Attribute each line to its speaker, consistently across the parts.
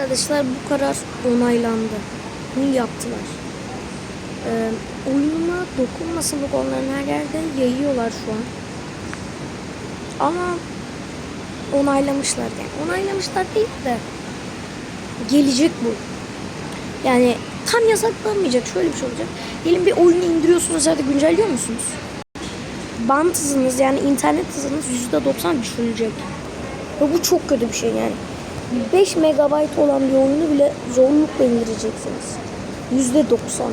Speaker 1: Arkadaşlar bu karar onaylandı. Bunu yaptılar. Ee, oyunuma dokunmasınlık onların her yerde yayıyorlar şu an. Ama onaylamışlar yani. Onaylamışlar değil de gelecek bu. Yani tam yasaklanmayacak. Şöyle bir şey olacak. Diyelim bir oyunu indiriyorsunuz ya güncelliyor musunuz? Band hızınız yani internet hızınız %90 düşürülecek. Ve bu çok kötü bir şey yani. 5 megabayt olan bir oyunu bile zorlukla indireceksiniz. %90.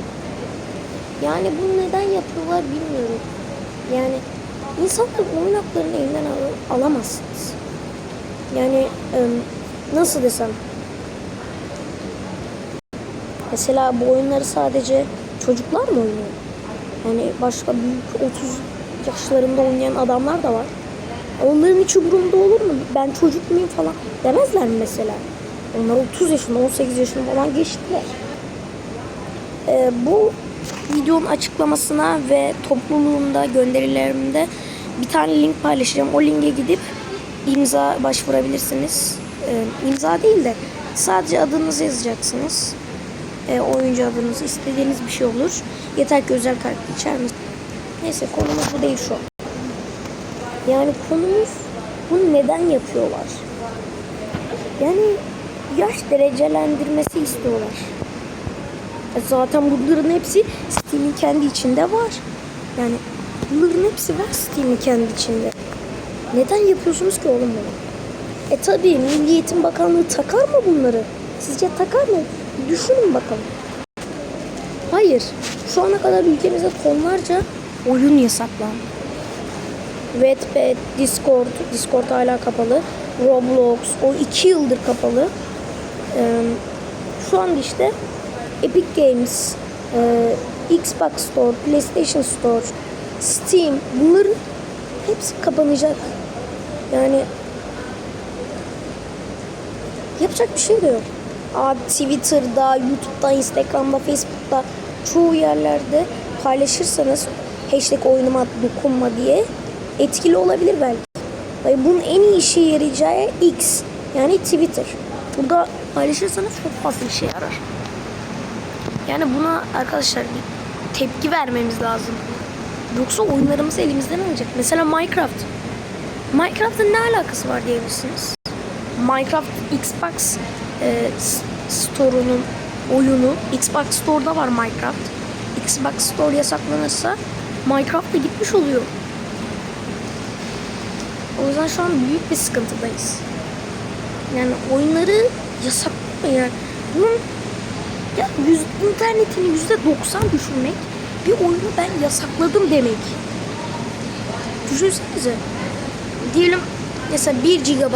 Speaker 1: Yani bunu neden yapıyorlar bilmiyorum. Yani insanlar oyun haklarını elinden al- alamazsınız. Yani nasıl desem Mesela bu oyunları sadece çocuklar mı oynuyor? Yani başka büyük 30 yaşlarında oynayan adamlar da var. Onların hiç umurumda olur mu? Ben çocuk muyum falan demezler mi mesela? Onlar 30 yaşında, 18 yaşında falan geçtiler. Ee, bu videonun açıklamasına ve topluluğumda, gönderilerimde bir tane link paylaşacağım. O linke gidip imza başvurabilirsiniz. Ee, imza değil de sadece adınızı yazacaksınız e, oyuncu adınız istediğiniz bir şey olur. Yeter ki özel karakter içermesin. Neyse konumuz bu değil şu an. Yani konumuz bunu neden yapıyorlar? Yani yaş derecelendirmesi istiyorlar. E, zaten bunların hepsi Steam'in kendi içinde var. Yani bunların hepsi var Steam'in kendi içinde. Neden yapıyorsunuz ki oğlum bunu? E tabii Milli Eğitim Bakanlığı takar mı bunları? Sizce takar mı? Düşünün bakalım. Hayır. Şu ana kadar ülkemizde tonlarca oyun yasaklandı. Wattpad, Discord, Discord hala kapalı. Roblox, o iki yıldır kapalı. Şu anda işte Epic Games, Xbox Store, PlayStation Store, Steam bunların hepsi kapanacak. Yani yapacak bir şey de yok. Aa, Twitter'da, YouTube'da, Instagram'da, Facebook'ta çoğu yerlerde paylaşırsanız hashtag oyunuma dokunma diye etkili olabilir belki. Hayır, bunun en iyi işe yarayacağı X yani Twitter. Burada paylaşırsanız çok fazla işe yarar. Yani buna arkadaşlar bir tepki vermemiz lazım. Yoksa oyunlarımız elimizden alacak. Mesela Minecraft. Minecraft'ın ne alakası var diyebilirsiniz. Minecraft Xbox e, Store'unun oyunu. Xbox Store'da var Minecraft. Xbox Store yasaklanırsa Minecraft da gitmiş oluyor. O yüzden şu an büyük bir sıkıntıdayız. Yani oyunları yasaklamayın. Yani bunun ya yüz, internetini yüzde doksan düşürmek bir oyunu ben yasakladım demek. Düşünsenize. Diyelim mesela 1 GB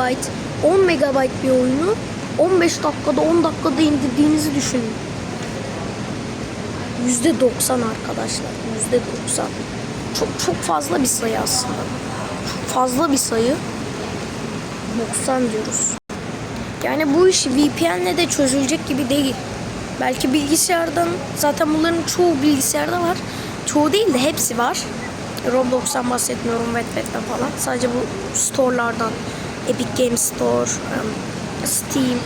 Speaker 1: 10 MB bir oyunu 15 dakikada 10 dakikada indirdiğinizi düşünün. Yüzde doksan arkadaşlar. Yüzde doksan. Çok çok fazla bir sayı aslında. Fazla bir sayı. 90 diyoruz. Yani bu iş VPN'le de çözülecek gibi değil. Belki bilgisayardan zaten bunların çoğu bilgisayarda var. Çoğu değil de hepsi var. Roblox'tan bahsetmiyorum, Wattpad'den falan. Sadece bu store'lardan. Epic Games Store, um, Steam.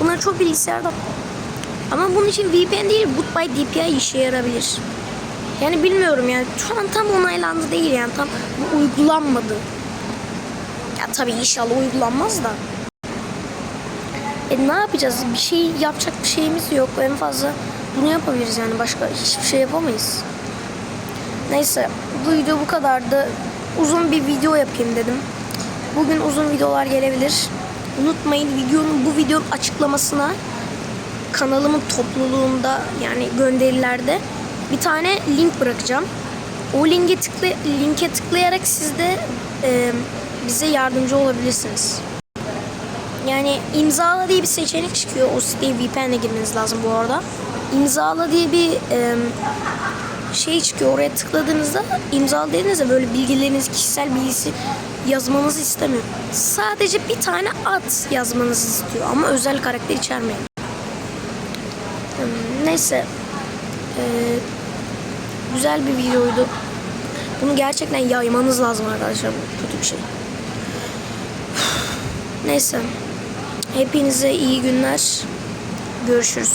Speaker 1: Bunların çok bilgisayarda. Ama bunun için VPN değil, Boot by DPI işe yarabilir. Yani bilmiyorum yani şu an tam onaylandı değil yani tam bu uygulanmadı. Ya tabii inşallah uygulanmaz da. E ne yapacağız? Bir şey yapacak bir şeyimiz yok. En fazla bunu yapabiliriz yani başka hiçbir şey yapamayız. Neyse bu video bu kadardı. Uzun bir video yapayım dedim. Bugün uzun videolar gelebilir. Unutmayın videonun bu videonun açıklamasına kanalımın topluluğunda yani gönderilerde bir tane link bırakacağım. O linke tıkla linke tıklayarak siz de e, bize yardımcı olabilirsiniz. Yani imzala diye bir seçenek çıkıyor. O siteye VPN'le girmeniz lazım bu arada. İmzala diye bir e, şey çıkıyor. Oraya tıkladığınızda imzala dediğinizde böyle bilgileriniz, kişisel bilgisi yazmanızı istemiyor. Sadece bir tane ad yazmanızı istiyor ama özel karakter içermiyor. Hmm, Neyse. Ee, güzel bir videoydu. Bunu gerçekten yaymanız lazım arkadaşlar. Bu kötü bir şey. Neyse. Hepinize iyi günler. Görüşürüz.